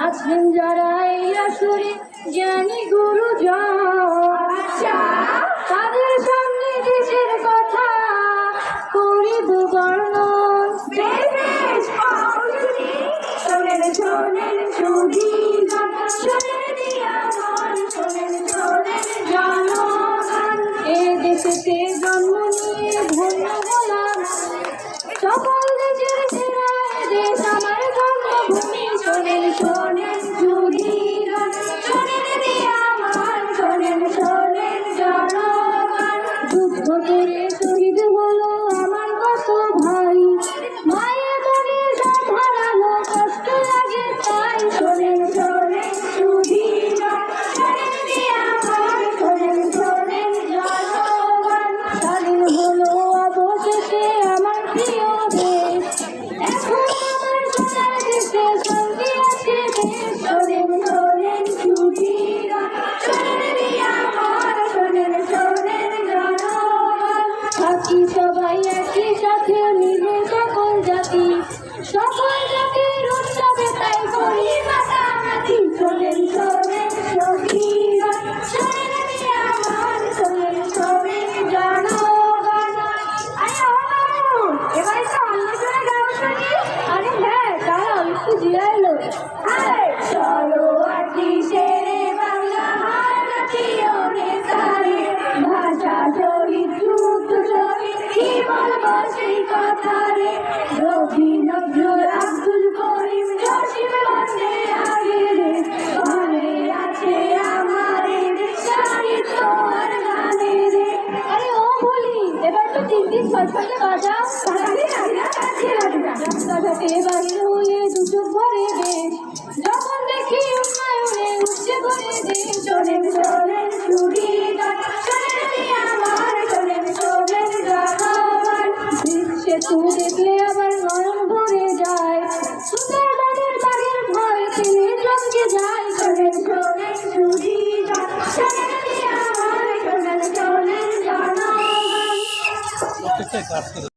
আছেন যারা এই আসরে জ্ঞানী গুরুজন। সকল জাতির উৎসবে তাই করি মাতামাতি শোনেন শোনেন সখীরা শোনেন মন শোনেন শোনেন জনগণ। আরে ও এবারে তো অন্বেষণে গাও শুনি। আরে হ্যাঁ দাঁড়াও, একটু জিরাইলো আরে চলো আটি সেরে বাংলা হারতিও নেতারে ভাষা শহীদ, যুদ্ধ শহীদ, কি বলব সেই কথা রে রবি তিন দিন বাজা তাড়াতাড়ি রাজা কাছে রাজা রাস্তাঘাটে বাইরে দুটো ঘরে বেশ যখন দেখি উন্নয়নে উঠছে ভরে দেশ শোনেন শোনেন চুরি আমার শোনেন শোনেন জনগণ সেতু দেখলে Gracias.